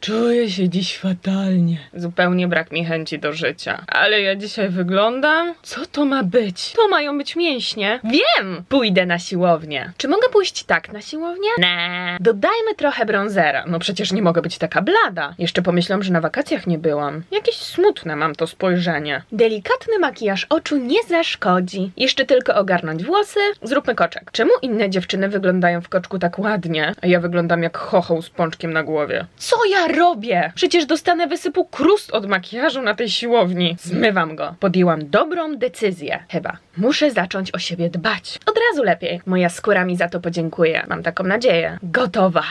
Czuję się dziś fatalnie. Zupełnie brak mi chęci do życia. Ale ja dzisiaj wyglądam? Co to ma być? To mają być mięśnie. Wiem! Pójdę na siłownię. Czy mogę pójść tak na siłownię? Nie. Dodajmy trochę bronzera. No przecież nie mogę być taka blada. Jeszcze pomyślą, że na wakacjach nie byłam. Jakieś smutne mam to spojrzenie. Delikatny makijaż oczu nie zaszkodzi. Jeszcze tylko ogarnąć włosy. Zróbmy koczek. Czemu inne dziewczyny wyglądają w koczku tak ładnie, a ja wyglądam jak chochoł z pączkiem na głowie? Co ja robię? Przecież dostanę wysypu krust od makijażu na tej siłowni. Zmywam go. Podjęłam dobrą decyzję. Chyba. Muszę zacząć o siebie dbać. Od razu lepiej. Moja skóra mi za to podziękuje. Mam taką nadzieję. Gotowa.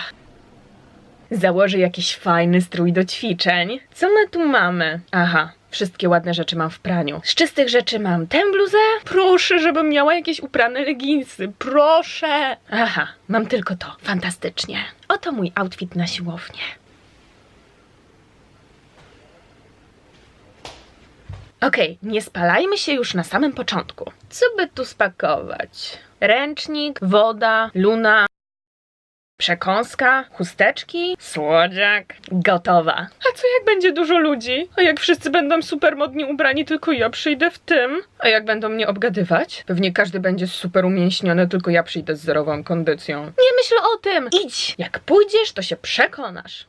Założę jakiś fajny strój do ćwiczeń. Co my tu mamy? Aha. Wszystkie ładne rzeczy mam w praniu. Z czystych rzeczy mam tę bluzę. Proszę, żebym miała jakieś uprane leginsy. Proszę. Aha, mam tylko to. Fantastycznie. Oto mój outfit na siłownię. Okej, nie spalajmy się już na samym początku. Co by tu spakować? Ręcznik, woda, luna, przekąska, chusteczki, słodziak. Gotowa. A co jak będzie dużo ludzi? A jak wszyscy będą super modnie ubrani, tylko ja przyjdę w tym? A jak będą mnie obgadywać? Pewnie każdy będzie super umięśniony, tylko ja przyjdę z zerową kondycją. Nie myśl o tym! Idź! Jak pójdziesz, to się przekonasz.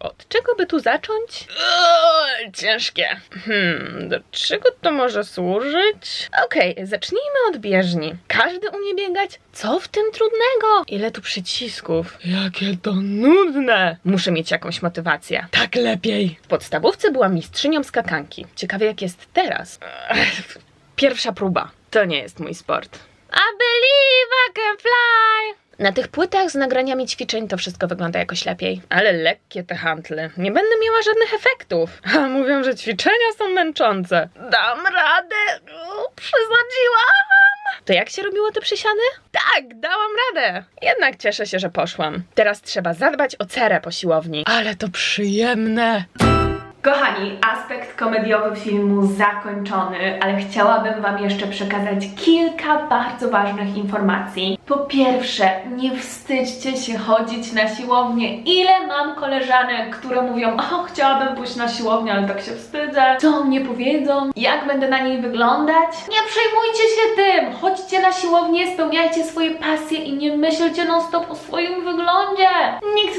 Od czego by tu zacząć? Uuu, ciężkie. Hmm, do czego to może służyć? Okej, zacznijmy od bieżni. Każdy umie biegać? Co w tym trudnego? Ile tu przycisków? Jakie to nudne! Muszę mieć jakąś motywację. Tak lepiej. W podstawówce byłam mistrzynią skakanki. Ciekawie jak jest teraz. Pierwsza próba. To nie jest mój sport. I believe I can. Na tych płytach z nagraniami ćwiczeń to wszystko wygląda jakoś lepiej. Ale lekkie te hantle. Nie będę miała żadnych efektów. A mówią, że ćwiczenia są męczące. Dam radę. U, Przesadziłam. To jak się robiło te przysiady? Tak, dałam radę. Jednak cieszę się, że poszłam. Teraz trzeba zadbać o cerę po siłowni. Ale to przyjemne. Kochani, aspekt komediowy filmu zakończony, ale chciałabym Wam jeszcze przekazać kilka bardzo ważnych informacji. Po pierwsze, nie wstydźcie się chodzić na siłownię. Ile mam koleżanek, które mówią, o, chciałabym pójść na siłownię, ale tak się wstydzę. Co mnie powiedzą? Jak będę na niej wyglądać? Nie przejmujcie się tym! Chodźcie na siłownię, spełniajcie swoje pasje i nie myślcie non stop o swoim wyglądzie.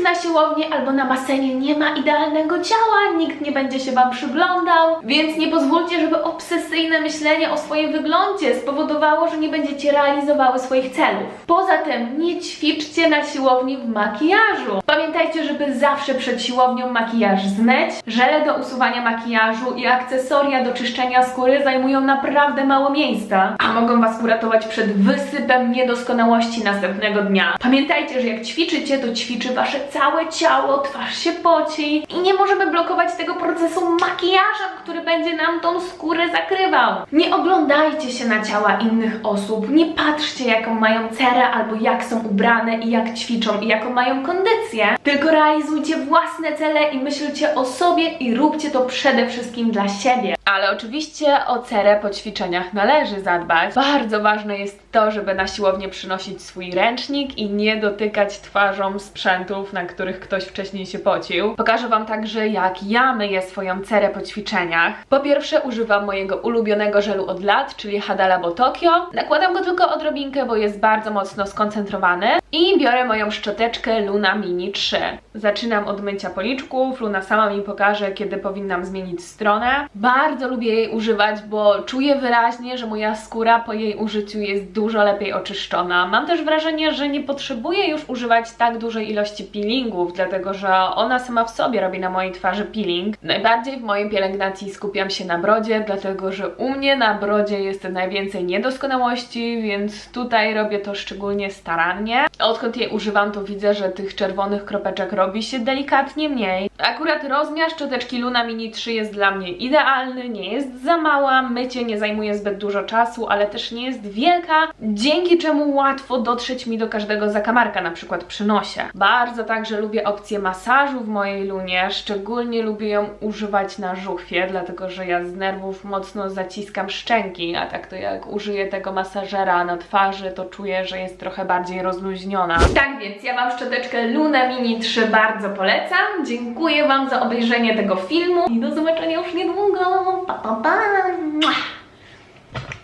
Na siłowni albo na basenie nie ma idealnego ciała, nikt nie będzie się Wam przyglądał, więc nie pozwólcie, żeby obsesyjne myślenie o swoim wyglądzie spowodowało, że nie będziecie realizowały swoich celów. Poza tym nie ćwiczcie na siłowni w makijażu. Pamiętajcie, żeby zawsze przed siłownią makijaż zmyć. Żele do usuwania makijażu i akcesoria do czyszczenia skóry zajmują naprawdę mało miejsca, a mogą Was uratować przed wysypem niedoskonałości następnego dnia. Pamiętajcie, że jak ćwiczycie, to ćwiczy Wasze całe ciało, twarz się poci i nie możemy blokować tego procesu makijażem, który będzie nam tą skórę zakrywał. Nie oglądajcie się na ciała innych osób, nie patrzcie jaką mają cerę albo jak są ubrane i jak ćwiczą i jaką mają kondycję, tylko realizujcie własne cele i myślcie o sobie i róbcie to przede wszystkim dla siebie. Ale oczywiście o cerę po ćwiczeniach należy zadbać. Bardzo ważne jest to, żeby na siłownię przynosić swój ręcznik i nie dotykać twarzą sprzętów, na których ktoś wcześniej się pocił. Pokażę Wam także, jak ja myję swoją cerę po ćwiczeniach. Po pierwsze używam mojego ulubionego żelu od lat, czyli Hadala Bo Tokyo. Nakładam go tylko odrobinkę, bo jest bardzo mocno skoncentrowany. I biorę moją szczoteczkę Luna Mini 3. Zaczynam od mycia policzków. Luna sama mi pokaże, kiedy powinnam zmienić stronę. Bardzo lubię jej używać, bo czuję wyraźnie, że moja skóra po jej użyciu jest dużo lepiej oczyszczona. Mam też wrażenie, że nie potrzebuję już używać tak dużej ilości peelingów, dlatego że ona sama w sobie robi na mojej twarzy peeling. Najbardziej w mojej pielęgnacji skupiam się na brodzie, dlatego że u mnie na brodzie jest najwięcej niedoskonałości, więc tutaj robię to szczególnie starannie. Odkąd jej używam, to widzę, że tych czerwonych kropeczek robi się delikatnie mniej. Akurat rozmiar szczoteczki Luna Mini 3 jest dla mnie idealny, nie jest za mała, mycie nie zajmuje zbyt dużo czasu, ale też nie jest wielka, dzięki czemu łatwo dotrzeć mi do każdego zakamarka, na przykład przy nosie. Bardzo także lubię opcję masażu w mojej lunie, szczególnie lubię ją używać na żuchwie, dlatego że ja z nerwów mocno zaciskam szczęki, a tak to jak użyję tego masażera na twarzy, to czuję, że jest trochę bardziej rozluźniona. Tak więc ja Wam szczoteczkę Luna Mini 3 bardzo polecam. Dziękuję Wam za obejrzenie tego filmu i do zobaczenia już niedługo. Pa, pa, pa.